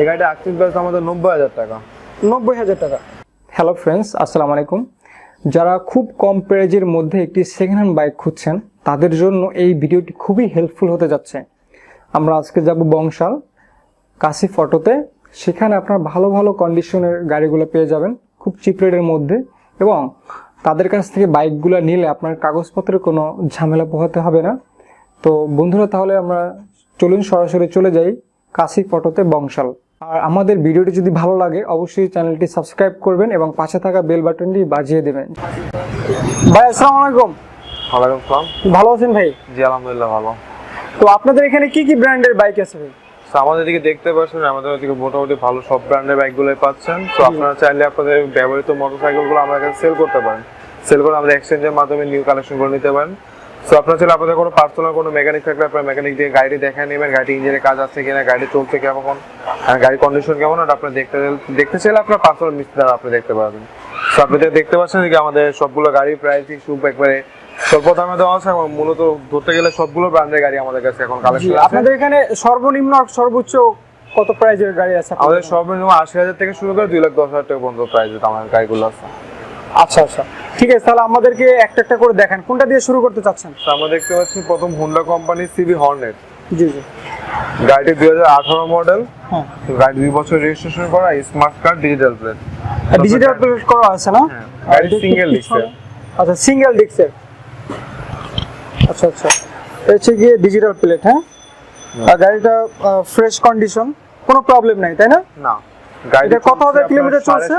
এই গাড়িটা আর্থিক প্রাইস আমাদের নব্বই হাজার টাকা। নব্বই হাজার টাকা। হ্যালো ফ্রেন্ডস আসসালামু আলাইকুম। যারা খুব কম প্রাইজের মধ্যে একটি সেকেন্ড হ্যান্ড বাইক খুঁজছেন তাদের জন্য এই ভিডিওটি খুবই হেল্পফুল হতে যাচ্ছে। আমরা আজকে যাব বংশাল কাশি ফটোতে সেখানে আপনার ভালো ভালো কন্ডিশনের গাড়িগুলো পেয়ে যাবেন খুব চিপ রেটের মধ্যে। এবং তাদের কাছ থেকে বাইকগুলো নিলে আপনার কাগজপত্রের কোনো ঝামেলা পোহাতে হবে না। তো বন্ধুরা তাহলে আমরা চলুন সরাসরি চলে যাই কাশি ফটোতে বংশাল। আর আমাদের ভিডিওটি যদি ভালো লাগে অবশ্যই চ্যানেলটি সাবস্ক্রাইব করবেন এবং পাশে থাকা বেল বাটনটি বাজিয়ে দেবেন। ভাই আসসালামু আলাইকুম। ওয়ালাইকুম আসসালাম ভালো আছেন ভাই? জি আলহামদুলিল্লাহ ভালো। তো আপনাদের এখানে কি কি ব্র্যান্ডের বাইক আছে ভাই? তো আমাদের দিকে দেখতে পাচ্ছেন আমাদের ওদিকে মোটামুটি ভালো সব ব্র্যান্ডের বাইকগুলোই পাচ্ছেন। তো আপনারা চাইলে আপনাদের ব্যবহৃত মোটরসাইকেলগুলো আমাদের কাছে সেল করতে পারেন। সেল করে আমাদের এক্সচেঞ্জের মাধ্যমে নিউ কালেকশন করে নিতে পারেন। তো আপনারা চাইলে আপনাদের কোনো পার্সোনাল কোনো মেকানিক থাকলে আপনার মেকানিক দিয়ে গাড়ি দেখে নেবেন গাড়ি ইঞ্জিনের কাজ আছে কিনা গাড়ি চলছে কেমন আর গাড়ির কন্ডিশন কেমন আর আপনি দেখতে দেখতে চাইলে আপনার পার্সোনাল মিস্ত্রি দ্বারা আপনি দেখতে পারবেন। তো আপনি দেখতে পাচ্ছেন যে আমাদের সবগুলো গাড়ির প্রাইস সুপ একবারে স্বল্প দামে দেওয়া আছে এবং মূলত ধরতে গেলে সবগুলো ব্র্যান্ডের গাড়ি আমাদের কাছে এখন কালেকশন আছে। আপনাদের এখানে সর্বনিম্ন সর্বোচ্চ কত প্রাইজের গাড়ি আছে আমাদের সর্বনিম্ন আশি হাজার থেকে শুরু করে দুই লাখ দশ হাজার টাকা পর্যন্ত প্রাইস আমাদের গাড়িগুলো আছে। আচ্ছা আচ্ছা। ঠিক আছে তাহলে আমাদেরকে একটা একটা করে দেখান। কোনটা দিয়ে শুরু করতে চাচ্ছেন? আমরা দেখতে পাচ্ছি প্রথম হুন্ডা কোম্পানি সিবি হর্নেট জি জি। গাড়িটি দুই হাজার আঠারো মডেল হ্যাঁ। গাড়ি দুই বছর রেজিস্ট্রেশন করা smart card digital plate digital plate করা আছে না? গাড়ি সিঙ্গেল ডিস্কের আচ্ছা সিঙ্গেল ডিস্কের আচ্ছা আচ্ছা। হচ্ছে গিয়ে ডিজিটাল প্লেট হ্যাঁ? আর গাড়িটা ফ্রেশ কন্ডিশন কোনো প্রবলেম নাই তাই না? না। গাড়িটা কত হাজার কিলোমিটার চলছে?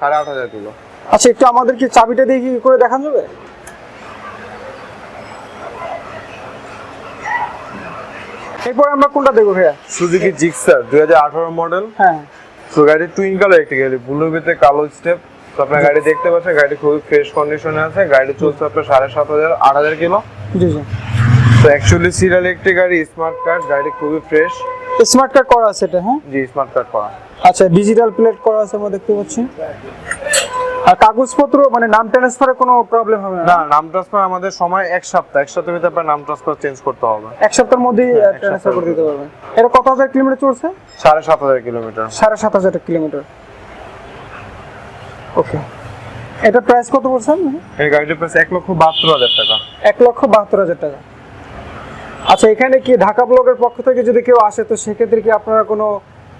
সাড়ে আট হাজার কিলো। আচ্ছা একটু আমাদেরকে চাবিটা দিয়ে কি করে দেখান যাবে? এরপর আমরা কোনটা দেখব ভাইয়া? সুজুকি জিক্সার দুই হাজার আঠারো মডেল। হ্যাঁ। তো গাড়ি টুইন কালার একটি গাড়ি ব্লু ভিতরে কালো স্টেপ তো আপনার গাড়ি দেখতে পাচ্ছেন গাড়ি খুবই ফ্রেশ কন্ডিশনে আছে। গাড়ি চলছে আপনার সাড়ে সাত হাজার আট হাজার কিলো। জি জি। তো অ্যাকচুয়ালি সিরিয়াল একটি গাড়ি স্মার্ট কার্ড গাড়ি খুবই ফ্রেশ স্মার্ট কার্ড করা আছে এটা হ্যাঁ? জি স্মার্ট কার্ড করা। আচ্ছা ডিজিটাল প্লেট করা আছে আমরা দেখতে পাচ্ছি। কাগজপত্র মানে নাম ট্রান্সফারে কোনো প্রবলেম হবে না? নাম ট্রান্সফার আমাদের সময় এক সপ্তাহ এক সপ্তাহের ভিতরে আপনার নাম ট্রান্সফার চেঞ্জ করতে হবে। এক সপ্তাহের মধ্যেই হ্যাঁ, ট্রান্সফার করে দিতে পারবেন। এটা কত হাজার কিলোমিটার চলছে সাড়ে সাত হাজার কিলোমিটার। সাড়ে সাত হাজার কিলোমিটার। ওকে এটা প্রাইস কত বলছেন? এই গাড়িটির প্রাইস এক লক্ষ বাহাত্তর হাজার টাকা। এক লক্ষ বাহাত্তর হাজার টাকা। আচ্ছা এখানে কি ঢাকা ব্লগের পক্ষ থেকে যদি কেউ আসে তো সেক্ষেত্রে কি আপনারা কোনো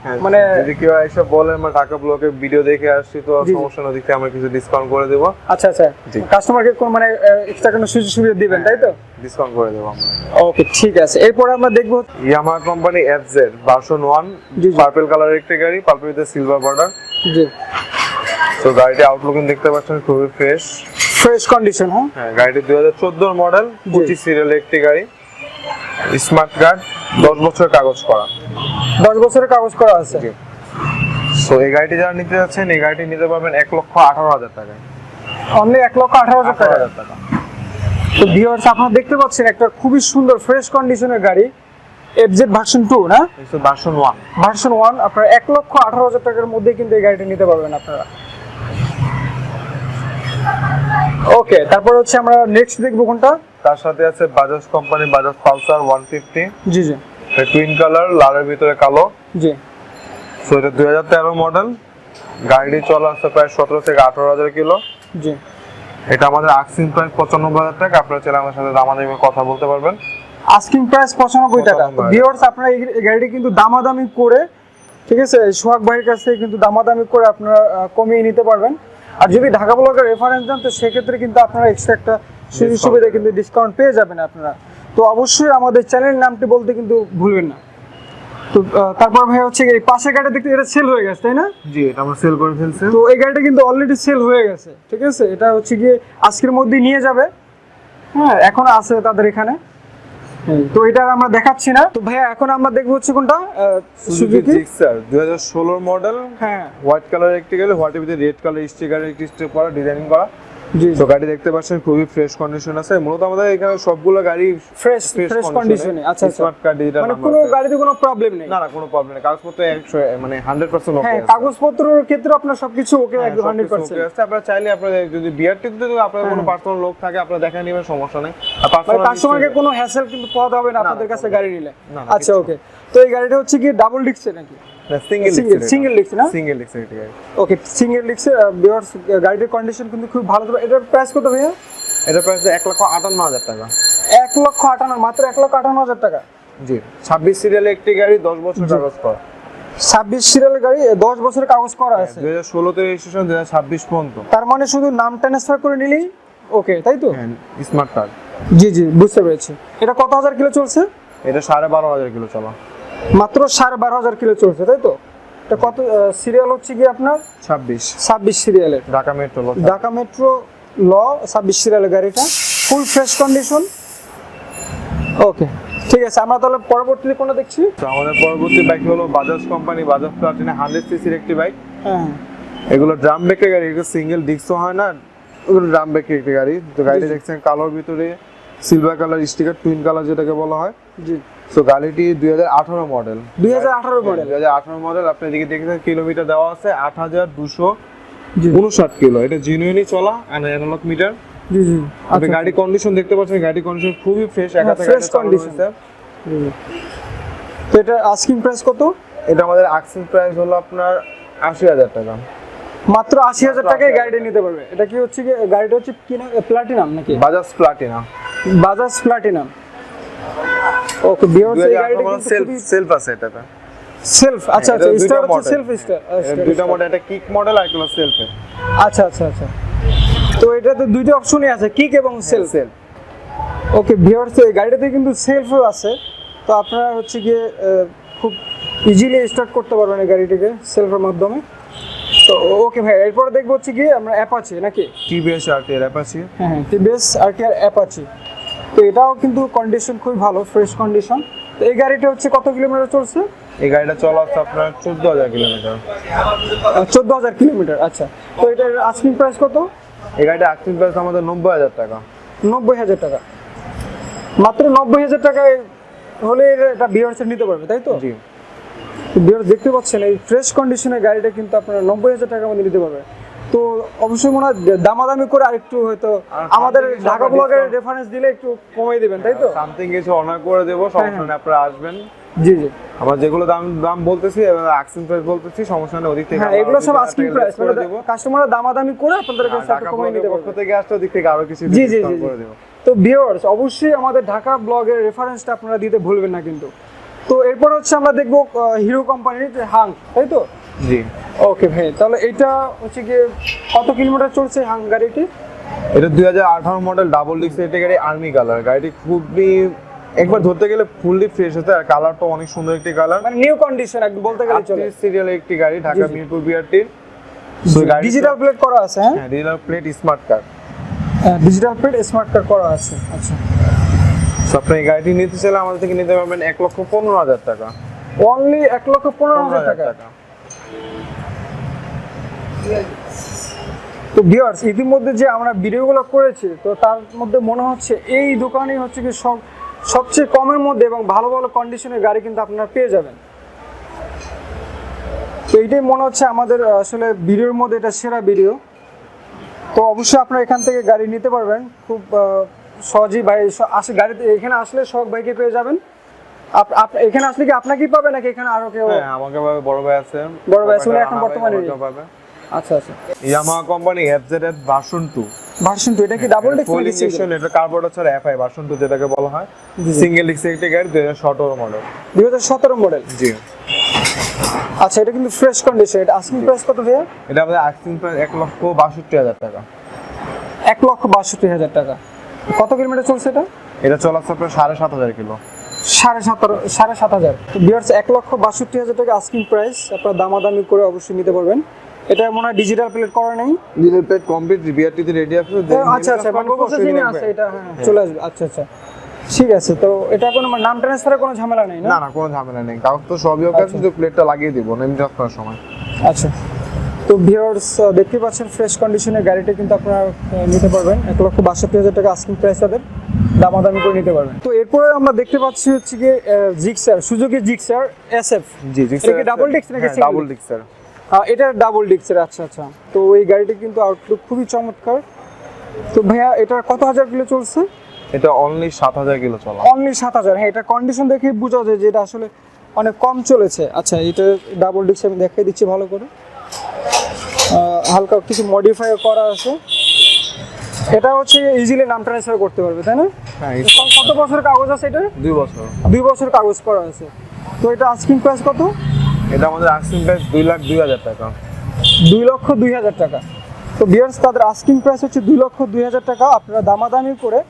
মানে মানে যদি কেউ এসে বলেন আমরা ঢাকা ব্লকে ভিডিও দেখে আসছি তো। সমস্যা না দিকে আমরা কিছু ডিসকাউন্ট করে দেবো। আচ্ছা আচ্ছা। কাস্টমারকে কোন মানে এক্সট্রা কোনো সুযোগ সুবিধা দিবেন তাই তো? ডিসকাউন্ট করে দেবো আমরা। ওকে ঠিক আছে। এরপরে আমরা দেখব Yamaha company F Z version one. Purple কালারের একটি গাড়ি পার্পেল উইথ সিলভার বর্ডার জি। তো গাড়িটি আউটলুকিং দেখতে পাচ্ছেন খুবই ফ্রেশ ফ্রেশ কন্ডিশন হ্যাঁ? হ্যাঁ গাড়িটি দুই হাজার চোদ্দোর মডেল পঁচিশ সিরিয়ালের একটি গাড়ি। স্মার্ট কার্ড দশ বছর কাগজ করা। দশ বছরের কাগজ করা আছে। তো এই গাড়িটি যারা নিতে যাচ্ছেন এই গাড়িটি নিতে পারবেন এক লক্ষ আঠারো হাজার টাকায়। অনলি এক লক্ষ আঠারো হাজার টাকা হাজার টাকা। তো ভিউয়ার্স আপনারা দেখতে পাচ্ছেন একটা খুবই সুন্দর ফ্রেশ কন্ডিশনের গাড়ি। এফজেড ভার্সন টু না? ভার্সন ওয়ান ভার্সন ওয়ান আপনার এক লক্ষ আঠারো হাজার টাকার মধ্যে কিন্তু এই গাড়িটা নিতে পারবেন আপনারা। ওকে তারপর হচ্ছে আমরা নেক্সট দেখব কোনটা? তার সাথে আছে Bajaj company Bajaj Pulsar one fifty জি জি। টুইন কালার লালের ভিতরে কালো। জি। সো এটা দুই হাজার তেরো মডেল গাড়িটি চলা আছে প্রায় সতেরো থেকে আঠারো হাজার কিলো। জি। এটা আমাদের আকসিন প্রায় পঁচানব্বই হাজার টাকা। আপনারা চাইলে আমার সাথে দামাদামি কথা বলতে পারবেন। আস্কিং প্রাইস পঁচানব্বই টাকা। 95 ভিউয়ার্স আপনারা এই এই গাড়িটি কিন্তু দামাদামি করে ঠিক আছে সোহাগ ভাইয়ের কাছ থেকে কিন্তু দামাদামি করে আপনারা কমিয়ে নিতে পারবেন। আর যদি ঢাকা ব্লকের রেফারেন্স দেন তো সেক্ষেত্রে কিন্তু আপনারা এক্সট্রা একটা সুযোগ সুবিধা কিন্তু ডিসকাউন্ট পেয়ে যাবেন আপনারা। তো অবশ্যই আমাদের চ্যানেলের নামটি বলতে কিন্তু ভুলবেন না। তো তারপর ভাই হচ্ছে এই পাশে গাড়ি দেখতে এটা সেল হয়ে গেছে তাই না? জি এটা আমরা সেল করে ফেলছি। তো এই গাড়িটা কিন্তু অলরেডি সেল হয়ে গেছে ঠিক আছে? এটা হচ্ছে গিয়ে আজকের মধ্যেই নিয়ে যাবে। হ্যাঁ এখন আছে তাদের এখানে। তো এটা আমরা দেখাচ্ছি না। তো ভাইয়া এখন আমরা দেখব হচ্ছে কোনটা সুজুকি জিক্সার দুই হাজার ষোলোর মডেল হ্যাঁ। হোয়াইট কালার একটি গাড়ি হোয়াইটের ভিতরে রেড কালার স্টিকারের একটি স্টেপ করা ডিজাইনিং করা। তো গাড়ি দেখতে পাচ্ছেন খুবই ফ্রেশ কন্ডিশন আছে। মূলত আমাদের এখানে সবগুলো গাড়ি ফ্রেশ ফ্রেশ কন্ডিশনে আচ্ছা স্মার্ট কার্ড ডিজিটাল মানে কোনো গাড়িতে কোনো প্রবলেম নেই? না না কোনো প্রবলেম নেই। কাগজপত্র মানে হান্ড্রেড পার্সেন্ট হ্যাঁ কাগজপত্রের ক্ষেত্রে আপনার সবকিছু ওকে হ্যাঁ, একদম হান্ড্রেড পার্সেন্ট আপনারা চাইলে আপনাদের যদি বিআরটিতে যদি আপনাদের কোনো পার্সোনাল লোক থাকে আপনারা দেখে নেবেন সমস্যা নেই। আর মানে কাস্টমারকে কোনো হ্যাসেল কিন্তু পাওয়া হবে না আপনাদের কাছে গাড়ি নিলে। আচ্ছা ওকে তো এই গাড়িটা হচ্ছে কি ডাবল ডিস্কের নাকি? সিঙ্গেল ডিক্স না? সিঙ্গেল ডিক্স ওকে সিঙ্গেল ডিক্স বিয়ার্স গাড়ির কন্ডিশন কিন্তু খুব ভালো তবে এটার প্রাইস কত ভাইয়া? এটা প্রাইস এক লক্ষ আটান্ন হাজার টাকা। এক লক্ষ আটান্ন মাত্র এক লক্ষ আটান্ন হাজার টাকা? জি। ছাব্বিশ সিরিয়ালে একটি গাড়ি দশ বছর কাগজ করা। ছাব্বিশ সিরিয়ালের গাড়ি দশ বছরের কাগজ করা আছে। দুই হাজার ষোলোতে রেজিস্ট্রেশন দুই হাজার ছাব্বিশ পর্যন্ত। তার মানে শুধু নাম ট্রান্সফার করে নিলেই ওকে তাই তো? হ্যাঁ স্মার্ট কার্ড জি জি বুঝতে পেরেছি। এটা কত হাজার কিলো চলছে? এটা সাড়ে বারো হাজার কিলো চলা। মাত্র সাড়ে বারো হাজার কিলো চলছে তাই তো? এটা কত সিরিয়াল হচ্ছে কি আপনার? ছাব্বিশ। ছাব্বিশ সিরিয়ালের ঢাকা মেট্রো ঢাকা মেট্রো ল ছাব্বিশ সিরিয়ালের গাড়িটা ফুল ফ্রেশ কন্ডিশন ওকে ঠিক আছে আমরা তাহলে পরবর্তীতে কোনটা দেখছি? তো আমাদের পরবর্তী বাইক হলো Bajaj company Bajaj Platina hundred সিসির একটি বাইক হ্যাঁ। এগুলো ড্রাম ব্রেকের গাড়ি এগুলো সিঙ্গেল ডিস্কও হয় না ওগুলো ড্রাম ব্রেকের একটি গাড়ি। তো গাড়িটা দেখছেন কালোর ভিতরে silver colour sticker twin colour যেটাকে বলা হয়। জি। তো গাড়িটি দুই হাজার আঠারো মডেল দুই হাজার আঠারো মডেল দুই হাজার আঠারো মডেল আপনি এদিকে দেখেছেন কিলোমিটার দেওয়া আছে আট হাজার দুশো উনষাট কিলো এটা জিনুইনই চলা অ্যানালগ মিটার জি জি। আপনি গাড়ি কন্ডিশন দেখতে পাচ্ছেন গাড়ি কন্ডিশন খুবই ফ্রেশ এক condition। হয়েছে। জি। তো এটা আস্কিং প্রাইস কত? এটা আমাদের আক্সিস প্রাইস হলো আপনার আশি হাজার টাকা। মাত্র আশি হাজার টাকায় 80,000 গাড়িটা নিতে পারবে। এটা কি হচ্ছে গাড়িটা হচ্ছে কিনা প্লাটিনাম নাকি? Bajaj Platina Bajaj platinum okay দুই এই গাড়িটা কিন্তু সেলফ সেলফ আছে এটাতে। সেলফ আচ্ছা আচ্ছা স্টার হচ্ছে সেলফ স্টার দুইটা মডেল একটা কিক মডেল আর একটা সেলফে আচ্ছা আচ্ছা আচ্ছা। তো এটাতে দুইটা অপশনই আছে কিক এবং সেলফ সেলফ ওকে ভিউয়ার্স এই গাড়িটাতে কিন্তু সেলফও আছে। তো আপনারা হচ্ছে গিয়ে খুব ইজিলি স্টার্ট করতে পারবেন এই গাড়িটিকে সেলফের মাধ্যমে। তো ওকে ভাই এরপরে দেখব হচ্ছে গিয়ে আমরা অ্যাপাচি নাকি? টিভিএস আর টি অ্যাপাচি হ্যাঁ হ্যাঁ টিভিএস আর কি আর অ্যাপাচি তো এটাও কিন্তু কন্ডিশন খুবই ভালো ফ্রেশ কন্ডিশন তো এই গাড়িটা হচ্ছে কত কিলোমিটার চলছে? এই গাড়িটা চলা হচ্ছে আপনার চোদ্দ হাজার কিলোমিটার চোদ্দ হাজার কিলোমিটার আচ্ছা। তো এটার আস্কিং প্রাইস কত? এই গাড়িটা আক্সিস প্রাইস আমাদের নব্বই হাজার টাকা। নব্বই হাজার টাকা। মাত্র নব্বই হাজার টাকায় হলে এটা বিয়ার্সের নিতে পারবে তাই তো? জি। বিয়ার্স দেখতে পাচ্ছেন এই ফ্রেশ কন্ডিশনের গাড়িটা কিন্তু আপনারা নব্বই হাজার টাকার মধ্যে নিতে পারবে। তো অবশ্যই মনে হয় দামাদামি করে আরেকটু হয়তো আমাদের ঢাকা ব্লগের রেফারেন্স দিলে একটু কমিয়ে দিবেন তাই তো? সামথিং কিছু অনার করে দেবো সমস্যা হ্যাঁ। নেই আপনারা আসবেন। জি জি। আমরা যেগুলো দাম দাম বলতেছি আক্সিস প্রাইস বলতেছি সমস্যা নেই ওদিক থেকে হ্যাঁ এগুলো সব আস্কিং প্রাইস less করে দেবো। কাস্টমাররা দামাদামি করে আপনাদের কাছে একটু ঢাকা কমিয়ে নিতে পক্ষ পারবে। থেকে আসলে ওদিক থেকে আরও কিছু জি, জি, জি, করে জি। দেবো। তো ভিউয়ার্স অবশ্যই আমাদের ঢাকা ব্লগের রেফারেন্সটা আপনারা দিতে ভুলবেন না কিন্তু। তো এরপর হচ্ছে আমরা দেখব হিরো কোম্পানির হাং তাই তো? জি। ওকে ভাই তাহলে এটা হচ্ছে গিয়ে কত কিলোমিটার চলছে হাং গাড়িটি? এটা দুই হাজার আঠারো মডেল ডাবল ডিস্ক এটি গাড়ি আর্মি কালার গাড়িটি খুবই একবার ধরতে গেলে ফুললি ফ্রেশ হতে আর কালারটা অনেক সুন্দর একটি কালার মানে নিউ কন্ডিশন একদম বলতে গেলে চলে। সিরিয়ালের একটি গাড়ি ঢাকা। মিরপুর বিআরটির ডিজিটাল প্লেট করা আছে হ্যাঁ? Digital plate smart card digital plate smart card করা আছে আচ্ছা। আপনি এই গাড়িটি নিতে চাইলে আমাদের থেকে নিতে পারবেন এক লক্ষ পনেরো হাজার টাকা। অনলি এক লক্ষ পনেরো হাজার টাকা। তো ভিউয়ার্স ইতিমধ্যে যে আমরা ভিডিওগুলো করেছি তো তার মধ্যে মনে হচ্ছে এই দোকানেই হচ্ছে কি সব সবচেয়ে কমের মধ্যে এবং ভালো ভালো কন্ডিশনের গাড়ি কিন্তু আপনারা পেয়ে যাবেন। তো এইটাই মনে হচ্ছে আমাদের আসলে ভিডিওর মধ্যে এটা সেরা ভিডিও তো অবশ্যই আপনারা এখান থেকে গাড়ি নিতে পারবেন। খুব সহজেই ভাই আসে গাড়িতে এখানে আসলে সব ভাইকে পেয়ে যাবেন। এখানে আসলে কি আপনাকেই পাবে নাকি এখানে আরও কেউ? হ্যাঁ আমাকে বড় ভাই আছে। বড় ভাই আছে, এখন বর্তমানে পাবে। আচ্ছা আচ্ছা। Yamaha company FZ F version two version two এটা কি ডাবল ডিস্ক ফুল ইঞ্জেকশন এটা কার্বোরেটর ছাড়া এফআই ভার্সন টু যেটাকে বলা হয়। সিঙ্গেল ডিস্ক একটি গাড়ি দুই হাজার সতেরো মডেল দুই হাজার সতেরো মডেল জি। আচ্ছা এটা কিন্তু ফ্রেশ কন্ডিশন এটা আস্কিং প্রাইস কত ভাইয়া? এটা আমাদের আক্সিং প্রাইস এক লক্ষ বাষট্টি হাজার টাকা। এক লক্ষ বাষট্টি হাজার টাকা। কত কিলোমিটার চলছে এটা? এটা চলাচ্ছে আপনার সাড়ে সাত হাজার কিলো। সাড়ে সতেরো সাড়ে সাত হাজার। বিয়ার্স এক লক্ষ বাষট্টি হাজার টাকা আস্কিং প্রাইস আপনারা দামাদামি করে অবশ্যই নিতে পারবেন। এটা মনে হয় ডিজিটাল প্লেট করা নেই? ডিজেল প্লেট কমপ্লিট বিআরটিতে রেডি আছে আচ্ছা আচ্ছা মানে প্রসেসিং আছে এটা হ্যাঁ চলে আসবে আচ্ছা আচ্ছা। ঠিক আছে তো এটা কোনো মানে নাম ট্রান্সফারের কোনো ঝামেলা নেই না? না কোনো ঝামেলা নেই। কাগজ তো সবই ওকে শুধু প্লেটটা লাগিয়ে দিব নেম করার সময়। আচ্ছা। তো ভিউয়ার্স দেখতে পাচ্ছেন ফ্রেশ কন্ডিশনের গাড়িটা কিন্তু আপনারা নিতে পারবেন। এক লক্ষ বাষট্টি হাজার টাকা আস্কিং প্রাইস তাদের দামাদামি করে নিতে পারবেন। তো এরপরে আমরা দেখতে পাচ্ছি হচ্ছে গিয়ে Gixxer Suzuki Gixxer S F G G এটা কি double নাকি ডাবল disc? এটা ডাবল ডিক্সের আচ্ছা আচ্ছা। তো এই গাড়িটা কিন্তু আউটলুক খুবই চমৎকার। তো ভাইয়া এটা কত হাজার কিলো চলছে? এটা অনলি সাত হাজার কিলো চলা। অনলি সাত হাজার। হ্যাঁ এটা কন্ডিশন দেখে বোঝা যায় যে এটা আসলে অনেক কম চলেছে। আচ্ছা এটা ডাবল ডিস্ক আমি দেখাই দিচ্ছি ভালো করে। হালকা কিছু মডিফাই করা আছে। এটা হচ্ছে ইজিলি নাম ট্রান্সফার করতে পারবে তাই না? হ্যাঁ কত বছরের কাগজ আছে এটা? দুই বছর। দুই বছর কাগজ করা আছে। তো এটা আস্কিং প্রাইস কত? এটা আমাদের আক্সিং প্রাইস দুই লাখ দুই হাজার টাকা। দুই লক্ষ দুই হাজার টাকা। তো বিয়ার্স তাদের আস্কিং প্রাইস হচ্ছে দুই লক্ষ দুই হাজার টাকা। আপনারা দামাদামি করে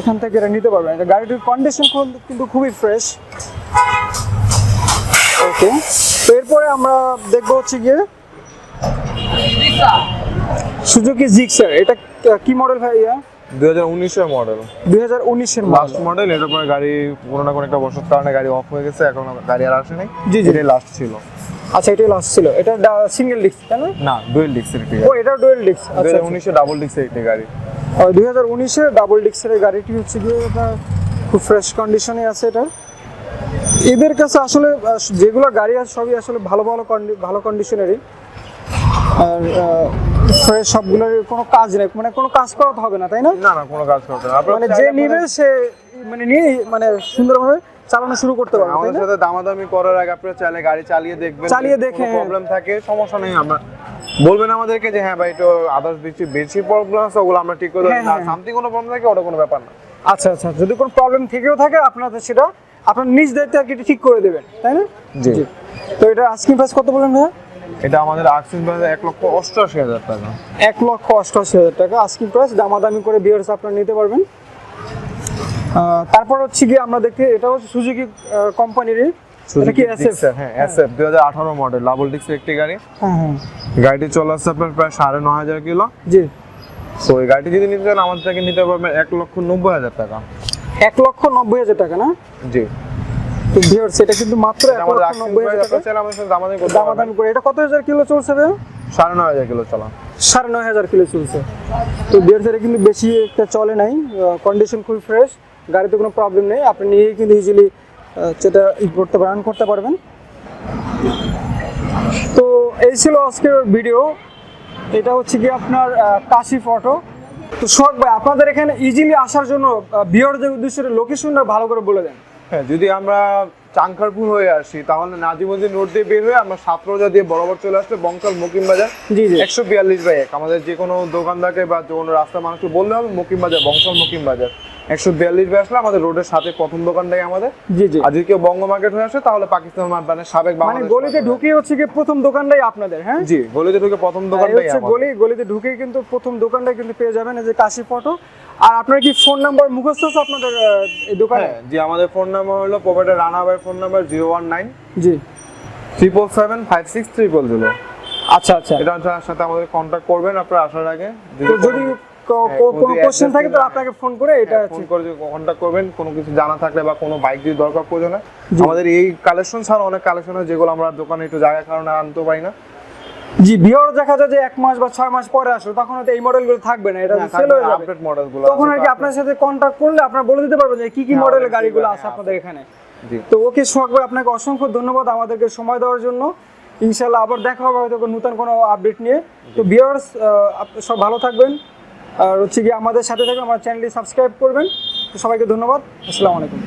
এখান থেকে এটা নিতে পারবেন। এটা গাড়িটির কন্ডিশন কিন্তু খুবই ফ্রেশ ওকে তো এরপরে আমরা দেখব হচ্ছে গিয়ে সুজুকি জিক্সার এটা কি মডেল ভাইয়া? দুই হাজার উনিশের মডেল দুই হাজার উনিশের লাস্ট মডেল এটার পরে গাড়ি কোনো না কোনো একটা বছর কারণে গাড়ি অফ হয়ে গেছে এখন গাড়ি আর আসে নাই। জি, জি। এটাই লাস্ট ছিল। আচ্ছা এটাই লাস্ট ছিল। এটা সিঙ্গেল ডিস্ক তাই না? না ডুয়েল ডিক্সের একটি ও এটা ডুয়েল ডিস্ক দুই আচ্ছা হাজার উনিশে ডাবল ডিক্সের একটি গাড়ি। দুই হাজার উনিশের ডাবল ডিস্কের গাড়িটি হচ্ছে গিয়ে এটা খুব ফ্রেশ কন্ডিশনে আছে এটা। এদের কাছে আসলে যেগুলো গাড়ি আছে সবই আসলে ভালো ভালো ভালো কন্ডিশনেরই আর ফ্রেশ সবগুলোর কোনো কাজ নেই মানে কোনো কাজ করাতে হবে না তাই না? না না কোনো কাজ করতে আপনারা মানে যে নিবে সে মানে নিয়ে মানে সুন্দরভাবে চালানো শুরু করতে পারবে আমাদের সাথে দামাদামি করার আগে আপনারা চাইলে গাড়ি চালিয়ে দেখবেন চালিয়ে দেখে, হ্যাঁ। প্রবলেম থাকে সমস্যা নেই আমরা বলবেন আমাদেরকে যে হ্যাঁ ভাই একটু আদার্স বেশি বেশি প্রবলেম আছে ওগুলো আমরা ঠিক করে দেবো। হ্যাঁ, না হ্যাঁ। সামথিং কোনো প্রবলেম থাকে ওটা কোনো ব্যাপার না। আচ্ছা আচ্ছা যদি কোনো প্রবলেম থেকেও থাকে আপনাদের সেটা আপনার নিজ দায়িত্বে আর কি ঠিক করে দেবেন তাই না? জি। তো এটা আস্কিং প্রাইস কত বলেন ভাইয়া? এটা আমাদের আক্সিস বাজার এক লক্ষ অষ্টআশি হাজার টাকা। এক লক্ষ অষ্টআশি হাজার টাকা আস্কিং প্রাইস দামাদামি করে বিয়ার্স আপনারা নিতে পারবেন। তারপর হচ্ছে গিয়ে আমরা দেখতে এটা হচ্ছে সুজুকি কোম্পানিরই এটা কি এসএফ হ্যাঁ এসএফ দুই হাজার আঠারো মডেল ডাবল ডিক্সের একটি গাড়ি। হ্যাঁ হ্যাঁ। গাড়িটি চলে আসছে আপনার প্রায় সাড়ে ন হাজার কিলো। জি। তো এই গাড়িটি যদি নিতে চান আমাদের থেকে নিতে পারবেন এক লক্ষ নব্বই হাজার টাকা। এক লক্ষ নব্বই হাজার টাকা না? জি। তো ভিউয়ার্স এটা কিন্তু মাত্র এক আমাদের লক্ষ নব্বই হাজার প্রাইস টাকা। আপনারা চাইলে আমাদের সাথে দামাদামি করতে দামাদামি করে। এটা কত হাজার কিলো চলছে ন হাজার কিলো চলা। সাড়ে নয় হাজার কিলো চলছে। তো বিয়ার্স এটা কিন্তু বেশি একটা চলে নাই। কন্ডিশন খুবই ফ্রেশ গাড়িতে কোনো প্রবলেম নেই। আপনি নিয়েই কিন্তু ইজিলি সেটা ই করতে রান করতে পারবেন। তো এই ছিল আজকের ভিডিও এটা হচ্ছে কি আপনার কাশি ফটো তো শখ ভাই আপনাদের এখানে ইজিলি আসার জন্য বিয়ারদের উদ্দেশ্যে লোকেশনটা ভালো করে বলে দেন। হ্যাঁ যদি আমরা চাঙ্কারপুর হয়ে আসি তাহলে নাজিমুদ্দিন রোড দিয়ে বের হয়ে আমরা সাত রোজা দিয়ে বরাবর চলে আসলে বংশাল মুকিম বাজার জি জি। একশো বিয়াল্লিশ বাই এক। আমাদের যে কোনো দোকানদারকে বা যে কোনো রাস্তার মানুষকে বললে হবে মুকিম বাজার বংশাল মুকিম বাজার একশো বিয়াল্লিশ আসলে আমাদের রোডের সাথে প্রথম দোকানটাই আমাদের। জি জি। আর যদি কেউ বঙ্গ মার্কেট হয়ে আসে তাহলে পাকিস্তান মানে সাবেক মানে গলিতে ঢুকে হচ্ছে কি প্রথম দোকানটাই আপনাদের হ্যাঁ? জি গলিতে ঢুকে প্রথম এই দোকানটাই হচ্ছে গলি গলিতে ঢুকে কিন্তু প্রথম দোকানটা কিন্তু পেয়ে যাবেন এই যে কাশি ফটো। আর আপনার কি ফোন নাম্বার মুখস্থ আছে আপনাদের এই দোকানে? হ্যাঁ জি আমাদের ফোন নাম্বার হলো প্রোভাইডার রানা ভাইয়ের phone number zero one nine জি। Triple seven five six triple zero আচ্ছা আচ্ছা এটার সাথে আমাদের কন্ট্যাক্ট করবেন আপনারা আসার আগে যদি কোনো কোনো কোশ্চেন থাকে তো আপনাকে ফোন করে এটা ফোন করে কন্ট্যাক্ট করবেন কোনো কিছু জানা থাকলে বা কোনো বাইক যদি দরকার প্রয়োজন হয়। আমাদের এই কালেকশন ছাড়া অনেক কালেকশন হয় যেগুলো আমরা দোকানে একটু জায়গার কারণে আনতে পারি না। জি বিয়ার দেখা যায় যে এক মাস বা ছয় মাস পরে আসলো তখন হয়তো এই মডেলগুলো থাকবে না এটা সেল হয়ে যাবে। আপডেট মডেলগুলো তখন আর কি আপনার সাথে কন্ট্যাক্ট করলে আপনারা বলে দিতে পারবেন যে কি কি হ্যাঁ, মডেলের গাড়িগুলো হ্যাঁ, আছে আপনাদের এখানে। তো ওকে সোহাগ ভাই আপনাকে অসংখ্য ধন্যবাদ আমাদেরকে সময় দেওয়ার জন্য। ইনশাল্লাহ আবার দেখা হবে হয়তো নতুন কোনো আপডেট নিয়ে। তো ভিউয়ার্স সব ভালো থাকবেন। আর হচ্ছে গিয়ে আমাদের সাথে থাকবেন আমার চ্যানেলটি সাবস্ক্রাইব করবেন। সবাইকে ধন্যবাদ আসসালামু আলাইকুম।